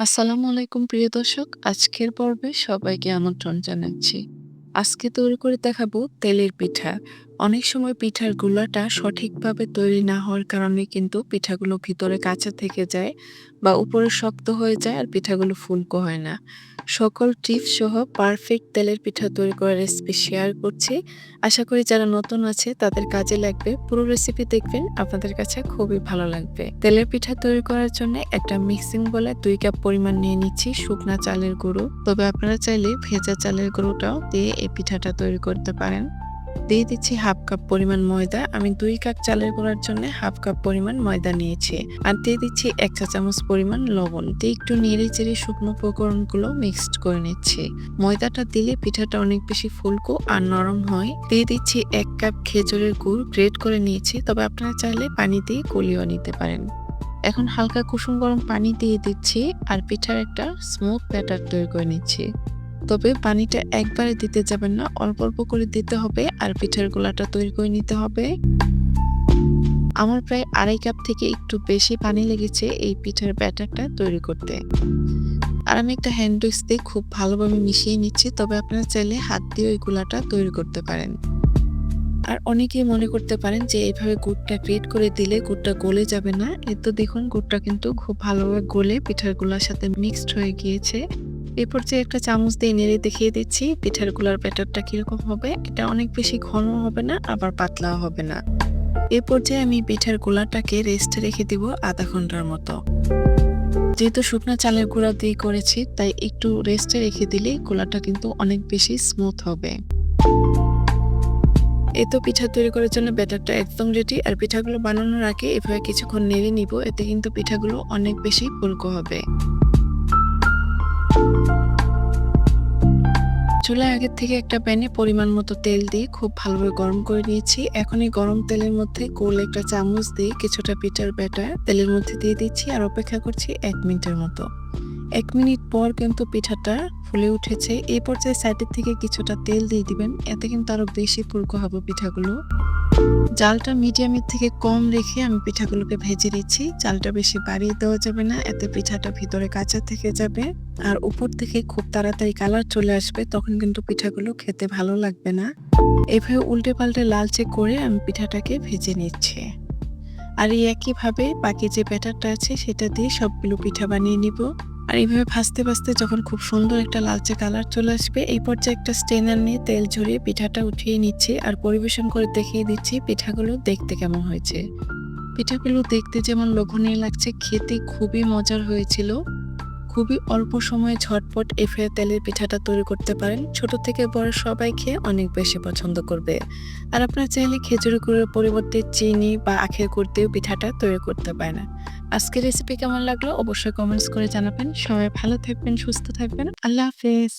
আসসালামু আলাইকুম, প্রিয় দর্শক। আজকের পর্বে সবাইকে আমন্ত্রণ জানাচ্ছি। আজকে তৈরি করে দেখাবো তেলের পিঠা। অনেক সময় পিঠার গুলাটা সঠিকভাবে তৈরি না হওয়ার কারণে কিন্তু পিঠাগুলো ভিতরে কাঁচা থেকে যায় বা উপরে শক্ত হয়ে যায় আর পিঠাগুলো ফুলকো হয় না। সকল টিপস সহ পারফেক্ট তেলের পিঠা তৈরি করার রেসিপি শেয়ার করছি। আশা করি যারা নতুন আছে, তাদের কাজে লাগবে। পুরো রেসিপি দেখবেন, আপনাদের কাছে খুবই ভালো লাগবে। তেলের পিঠা তৈরি করার জন্য একটা মিক্সিং বলে দুই কাপ পরিমাণ নিয়ে নিচ্ছি শুকনা চালের গুঁড়ো। তবে আপনারা চাইলে ভেজা চালের গুঁড়োটাও দিয়ে এই পিঠাটা তৈরি করতে পারেন। দিয়ে দিচ্ছি হাফ কাপ পরিমাণ ময়দা। আমি দুই কাপ চালের গুঁড়ার জন্য হাফ কাপ পরিমাণ ময়দা নিয়েছি। আর দিয়ে দিচ্ছি এক চা চামচ পরিমাণ লবণ। দিয়ে একটু নেড়ে-চেড়ে শুকনো উপকরণগুলো মিক্সড করে নিচ্ছি। ময়দাটা দিলে পিঠাটা অনেক বেশি ফুলকো আর নরম হয়। দিয়ে দিচ্ছি এক কাপ খেজুরের গুড় গ্রেট করে নিয়েছি। তবে আপনারা চাইলে পানি দিয়ে গলিয়েও নিতে পারেন। এখন হালকা কুসুম গরম পানি দিয়ে দিচ্ছি আর পিঠার একটা স্মুথ ব্যাটার তৈরি করে নিচ্ছি। তবে পানিটা একবারে দিতে যাবেন না, অল্প অল্প করে দিতে হবে আর পিঠার গোলাটা তৈরি করে নিতে হবে। আমার প্রায় আড়াই কাপ থেকে একটু বেশি পানি লেগেছে এই পিঠার ব্যাটারটা তৈরি করতে। আর আমি একটা হ্যান্ড দিয়ে খুব ভালোভাবে মিশিয়ে নিচ্ছি, তবে আপনারা চাইলে হাত দিয়ে ওই গোলাটা তৈরি করতে পারেন। আর অনেকেই মনে করতে পারেন যে এইভাবে গুড়টা ক্রিয়েট করে দিলে গুড়টা গলে যাবে না। এ তো দেখুন, গুড়টা কিন্তু খুব ভালোভাবে গলে পিঠারগুলার সাথে মিক্সড হয়ে গিয়েছে। এরপর যে একটা চামচ দিয়ে নেড়ে দেখিয়ে দিচ্ছি, পিঠারগুলার ব্যাটারটা কীরকম হবে? এটা অনেক বেশি ঘন হবে না, আবার পাতলাও হবে না। এ পর্যায়ে আমি পিঠার গোলাটাকে রেস্টে রেখে দিব আধা ঘণ্টার মতো। যেহেতু শুকনো চালের গুঁড়া দিয়ে করেছি, তাই একটু রেস্টে রেখে দিলেই গোলাটা কিন্তু অনেক বেশি স্মুথ হবে। এ তো পিঠা তৈরি করার জন্য ব্যাটারটা একদম রেডি আর পিঠাগুলো বানানোর আগে এভাবে কিছুক্ষণ নেড়ে নিব, এতে কিন্তু পিঠাগুলো অনেক বেশি ফুলকো হবে। চুলায় আগের থেকে একটা প্যানে পরিমাণ মতো তেল দিয়ে খুব ভালোভাবে গরম করে নিয়েছি। এখন এই গরম তেলের মধ্যে গোল একটা চামচ দিয়ে কিছুটা পিঠার ব্যাটার তেলের মধ্যে দিয়ে দিচ্ছি আর অপেক্ষা করছি এক মিনিটের মতো। এক মিনিট পর কিন্তু পিঠাটা ফুলে উঠেছে। এই পর্যায়ে সাইডের থেকে কিছুটা তেল দিয়ে দিবেন, এতে কিন্তু আরও বেশি ফুলকো হবে পিঠাগুলো। জালটা মিডিয়ামের থেকে কম রেখে আমি পিঠাগুলোকে ভেজে দিচ্ছি চালটা বেশি বাড়িয়ে দেওয়া যাবে না, এতে পিঠাটা ভিতরে কাঁচা থেকে যাবে। আর উপর থেকে খুব তাড়াতাড়ি কালার চলে আসবে, তখন কিন্তু পিঠাগুলো খেতে ভালো লাগবে না। এভাবে উল্টে পাল্টে লালচে করে আমি পিঠাটাকে ভেজে নিচ্ছি। আর এই একইভাবে বাকি যে ব্যাটারটা আছে, সেটা দিয়ে সবগুলো পিঠা বানিয়ে নিব। আর এইভাবে ভাজতে ভাজতে যখন খুব সুন্দর একটা লালচে কালার চলে আসবে, এই পর্যায়ে একটা স্টেনার নিয়ে তেল ঝরিয়ে পিঠাটা উঠিয়ে নিচ্ছি আর পরিবেশন করে দেখিয়ে দিচ্ছি পিঠাগুলো দেখতে কেমন হয়েছে। পিঠাগুলো দেখতে যেমন লোভনীয় লাগছে, খেতে খুবই মজার হয়েছিল। খুবই অল্প সময়ে ঝটপট এফে তেলের পিঠাটা তৈরি করতে পারেন। ছোট থেকে বড় সবাই খেয়ে অনেক বেশি পছন্দ করবে। আর আপনারা চাইলে খেজুরি গুড়ের পরিবর্তে চিনি বা আখের গুড় দিয়েও পিঠাটা তৈরি করতে পারেন। আজকের রেসিপি কেমন লাগল? অবশ্যই কমেন্টস করে জানাবেন। সবাই ভালো থাকবেন, সুস্থ থাকবেন। আল্লাহ হাফেজ।